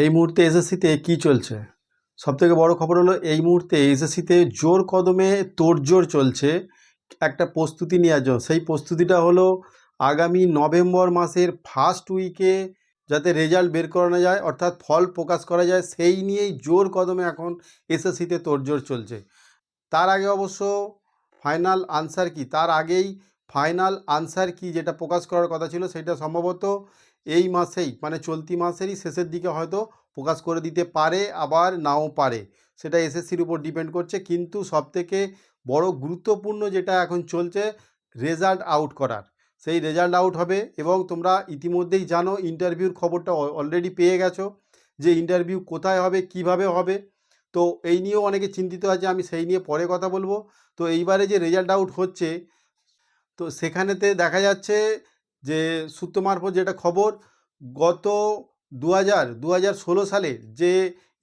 এই মুহূর্তে এসএসসিতে কি চলছে? সবথেকে বড় খবর হলো, এই মুহূর্তে এসএসসিতে জোর কদমে তোড়জোড় চলছে। একটা প্রস্তুতি নেওয়ার জন্য সেই প্রস্তুতিটা হলো, আগামী নভেম্বর মাসের ফার্স্ট উইকে যাতে রেজাল্ট বের করানো যায়, অর্থাৎ ফল প্রকাশ করা যায়, সেই নিয়েই জোর কদমে এখন এসএসসিতে তোড়জোড় চলছে। তার আগে অবশ্য ফাইনাল আনসার কি? তার আগেই ফাইনাল আনসার কি যেটা প্রকাশ করার কথা ছিল, সেটা সম্ভবত এই মাসেই মানে চলতি মাসেরই শেষের দিকে হয়তো প্রকাশ করে দিতে পারে, আবার নাও পারে। সেটা এসএসসির উপর ডিপেন্ড করছে। কিন্তু সবথেকে বড় গুরুত্বপূর্ণ যেটা এখন চলছে, রেজাল্ট আউট করার। সেই রেজাল্ট আউট হবে এবং তোমরা ইতিমধ্যেই জানো, ইন্টারভিউর খবরটা অলরেডি পেয়ে গেছো যে ইন্টারভিউ কোথায় হবে, কীভাবে হবে। তো এই নিয়েও অনেকে চিন্তিত আছে, আমি সেই নিয়ে পরে কথা বলব। তো এইবারে যে রেজাল্ট আউট হচ্ছে, তো সেখানেতে দেখা যাচ্ছে যে সূত্র মারফত যেটা খবর, গত দু হাজার দু হাজার ষোলো সালে যে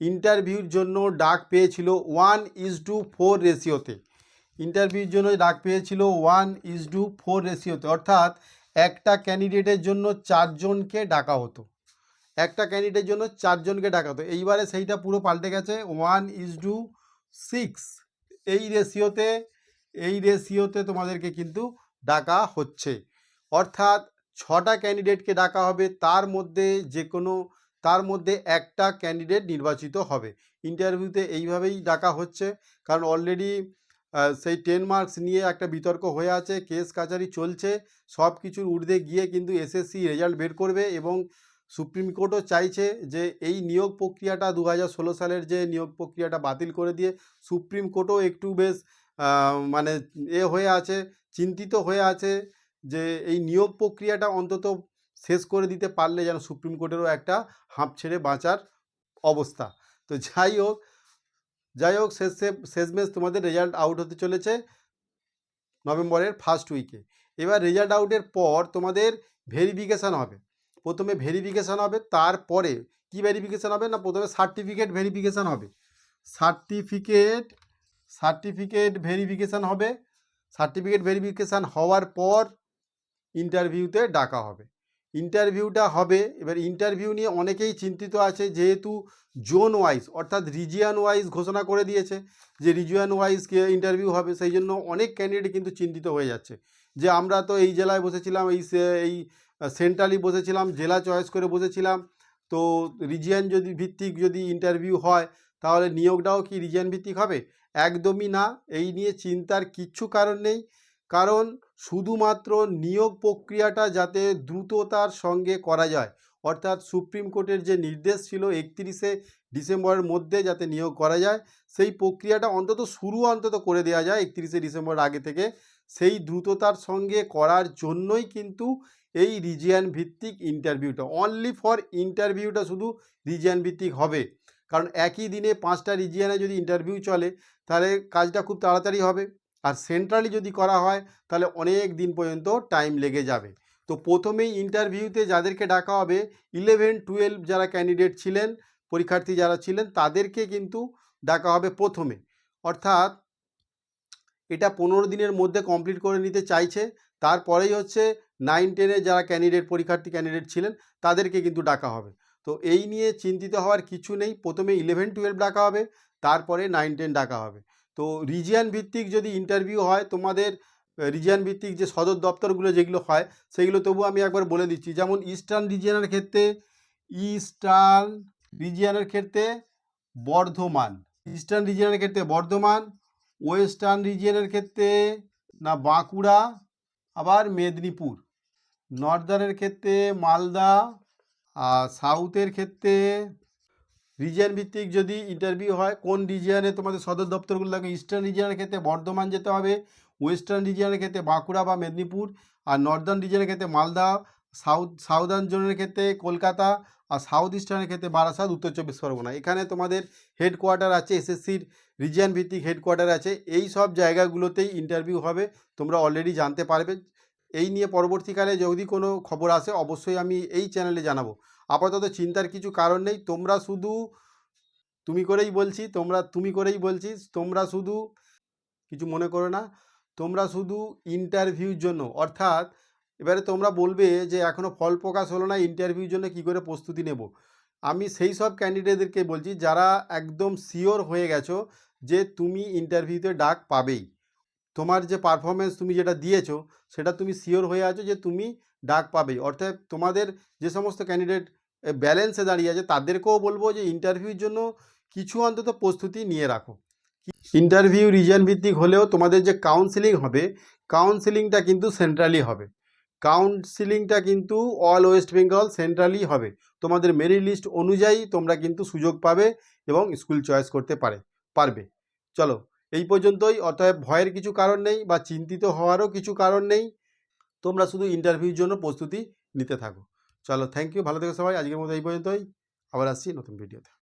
ইন্টারভিউর জন্য ডাক পেয়েছিল ওয়ান ইজ টু ফোর রেশিওতে ইন্টারভিউর জন্য ডাক পেয়েছিল ওয়ান ইজ টু ফোর রেশিওতে অর্থাৎ একটা ক্যান্ডিডেটের জন্য চারজনকে ডাকা হতো। একটা ক্যান্ডিডেটের জন্য চারজনকে ডাকা হতো। এইবারে সেইটা পুরো পাল্টে গেছে ওয়ান ইজ টু সিক্স এই রেশিওতে এই রেশিওতে তোমাদেরকে কিন্তু ডাকা হচ্ছে। অর্থাৎ ছটা ক্যান্ডিডেটকে ডাকা হবে, তার মধ্যে যে কোনো তার মধ্যে একটা ক্যান্ডিডেট নির্বাচিত হবে। ইন্টারভিউতে এইভাবেই ডাকা হচ্ছে, কারণ অলরেডি সেই টেন মার্কস নিয়ে একটা বিতর্ক হয়ে আছে কেস কাচারি চলছে, সব কিছুর ঊর্ধ্বে গিয়ে কিন্তু এসএসসি রেজাল্ট বের করবে এবং সুপ্রিম কোর্টও চাইছে যে এই নিয়োগ প্রক্রিয়াটা দু হাজার ষোলো সালের যে নিয়োগ প্রক্রিয়াটা বাতিল করে দিয়ে সুপ্রিম কোর্টও একটু বেশ মানে এ হয়ে আছে, চিন্তিত হয়ে আছে যে এই নিয়োগ প্রক্রিয়াটা অন্তত শেষ করে দিতে পারলে যেন সুপ্রিম কোর্টেরও একটা হাঁপ ছেড়ে বাঁচার অবস্থা। তো যাই হোক যাই হোক, শেষে শেষমেশ তোমাদের রেজাল্ট আউট হতে চলেছে নভেম্বরের ফার্স্ট উইকে এবার রেজাল্ট আউটের পর তোমাদের ভেরিফিকেশান হবে। প্রথমে ভেরিফিকেশান হবে, তারপরে কি ভেরিফিকেশান হবে না প্রথমে সার্টিফিকেট ভেরিফিকেশান হবে। সার্টিফিকেট সার্টিফিকেট ভেরিফিকেশান হবে। সার্টিফিকেট ভেরিফিকেশান হওয়ার পর ইন্টারভিউতে ডাকা হবে। ইন্টারভিউটা হবে, এবার ইন্টারভিউ নিয়ে অনেকেই চিন্তিত আছে যেহেতু জোন ওয়াইজ অর্থাৎ রিজিয়ান ওয়াইজ ঘোষণা করে দিয়েছে যে রিজিয়ান ওয়াইজ ইন্টারভিউ হবে, সেই জন্য অনেক ক্যান্ডিডেট কিন্তু চিন্তিত হয়ে যাচ্ছে। যে আমরা তো এই জেলায় বসেছিলাম, এই এই সেন্ট্রালি বসেছিলাম, জেলা চয়েস করে বসেছিলাম, তো রিজিয়ান যদি ভিত্তিক যদি ইন্টারভিউ হয়, তাহলে নিয়োগটাও কি রিজিয়ান ভিত্তিক হবে? একদমই না। এই নিয়ে চিন্তার কিচ্ছু কারণ নেই। কারণ শুধুমাত্র নিয়োগ প্রক্রিয়াটা যাতে দ্রুততার সঙ্গে করা যায়। অর্থাৎ সুপ্রিম কোর্টের যে নির্দেশ ছিল একত্রিশে ডিসেম্বরের মধ্যে যাতে নিয়োগ করা যায়, সেই প্রক্রিয়াটা অন্তত শুরু অন্তত করে দেওয়া যায় একত্রিশে ডিসেম্বর আগে থেকে। সেই দ্রুততার সঙ্গে করার জন্যই কিন্তু এই রিজিয়ান ভিত্তিক ইন্টারভিউটা অনলি ফর ইন্টারভিউটা শুধু রিজিয়ান ভিত্তিক হবে। কারণ একই দিনে পাঁচটা রিজিয়ানে যদি ইন্টারভিউ চলে, তাহলে কাজটা খুব তাড়াতাড়ি হবে। আর সেন্ট্রালি যদি করা হয়, তাহলে অনেক দিন পর্যন্ত টাইম লেগে যাবে। তো প্রথমেই ইন্টারভিউতে যাদেরকে ডাকা হবে ইলেভেন টুয়েলভ যারা ক্যান্ডিডেট ছিলেন, পরীক্ষার্থী যারা ছিলেন, তাদেরকে কিন্তু ডাকা হবে প্রথমে। অর্থাৎ এটা পনেরো দিনের মধ্যে কমপ্লিট করে নিতে চাইছে। তারপরেই হচ্ছে নাইন টেনে যারা ক্যান্ডিডেট পরীক্ষার্থী ক্যান্ডিডেট ছিলেন, তাদেরকে কিন্তু ডাকা হবে। তো এই নিয়ে চিন্তিত হওয়ার কিছু নেই। প্রথমে ইলেভেন টুয়েলভ ডাকা হবে, তারপরে নাইন টেন ডাকা হবে। তো রিজিয়ান ভিত্তিক যদি ইন্টারভিউ হয়, তোমাদের রিজিয়ান ভিত্তিক যে সদর দপ্তরগুলো যেগুলো হয়, সেগুলো তবু আমি একবার বলে দিচ্ছি। যেমন ইস্টার্ন রিজিয়ানের ক্ষেত্রে ইস্টার্ন রিজিয়ানের ক্ষেত্রে বর্ধমান ইস্টার্ন রিজিয়ানের ক্ষেত্রে বর্ধমান ওয়েস্টার্ন রিজিয়ানের ক্ষেত্রে না বাঁকুড়া, আবার মেদিনীপুর। নর্দার্নের ক্ষেত্রে মালদা, আর সাউথের ক্ষেত্রে রিজিয়ন ভিত্তিক যদি ইন্টারভিউ হয়, কোন রিজিয়নে তোমাদের সদর দপ্তরগুলো লাগে? ইস্টার্ন রিজিয়নের ক্ষেত্রে বর্ধমান যেতে হবে ওয়েস্টার্ন রিজিয়নের ক্ষেত্রে বাঁকুড়া বা মেদিনীপুর, আর নর্দার্ন রিজিয়নের ক্ষেত্রে মালদা সাউথ সাউদার্ন জোনের ক্ষেত্রে কলকাতা, আর সাউথ ইস্টার্নের ক্ষেত্রে বারাসাত, উত্তর চব্বিশ পরগনা। এখানে তোমাদের হেডকোয়ার্টার আছে এসএসসির রিজিয়ন ভিত্তিক হেডকোয়ার্টার আছে। এই সব জায়গাগুলোতেই ইন্টারভিউ হবে, তোমরা অলরেডি জানতে পারবে। এই নিয়ে পরবর্তীকালে যদি কোনো খবর আসে, অবশ্যই আমি এই চ্যানেলে জানাব। আপাতত চিন্তার কিছু কারণ নেই। তোমরা শুধু, তুমি করেই বলছি, তোমরা, তুমি করেই বলছিস তোমরা শুধু, কিছু মনে করো না, তোমরা শুধু ইন্টারভিউর জন্য, অর্থাৎ এবারে তোমরা বলবে যে এখনও ফল প্রকাশ হলো না ইন্টারভিউর জন্য কি করে প্রস্তুতি নেব? আমি সেই সব ক্যান্ডিডেটদেরকে বলছি যারা একদম শিওর হয়ে গেছো যে তুমি ইন্টারভিউতে ডাক পাবেই। তোমার যে পারফরমেন্স তুমি যেটা দিয়েছ, সেটা তুমি শিওর হয়ে আছো যে তুমি ডাক পাবেই অর্থাৎ তোমাদের যে সমস্ত ক্যান্ডিডেট ব্যালেন্সে দাঁড়িয়ে আছে, তাদেরকেও বলব যে ইন্টারভিউর জন্য কিছু অন্তত প্রস্তুতি নিয়ে রাখো। ইন্টারভিউ রিজন ভিত্তিক হলেও তোমাদের যে কাউন্সিলিং হবে কাউন্সিলিংটা কিন্তু সেন্ট্রালি হবে। কাউন্সিলিংটা কিন্তু অল ওয়েস্ট বেঙ্গল সেন্ট্রালি হবে। তোমাদের মেরিট লিস্ট অনুযায়ী তোমরা কিন্তু সুযোগ পাবে এবং স্কুল চয়েস করতে পারে, পারবে। চলো এই পর্যন্তই। অতএব ভয়ের কিছু কারণ নেই বা চিন্তিত হওয়ারও কিছু কারণ নেই। তোমরা শুধু ইন্টারভিউর জন্য প্রস্তুতি নিতে থাকো। চলো থ্যাংক ইউ ভালো থেকো সবাই। আজকের মতো এই পর্যন্তই। আবার আসছি নতুন ভিডিওতে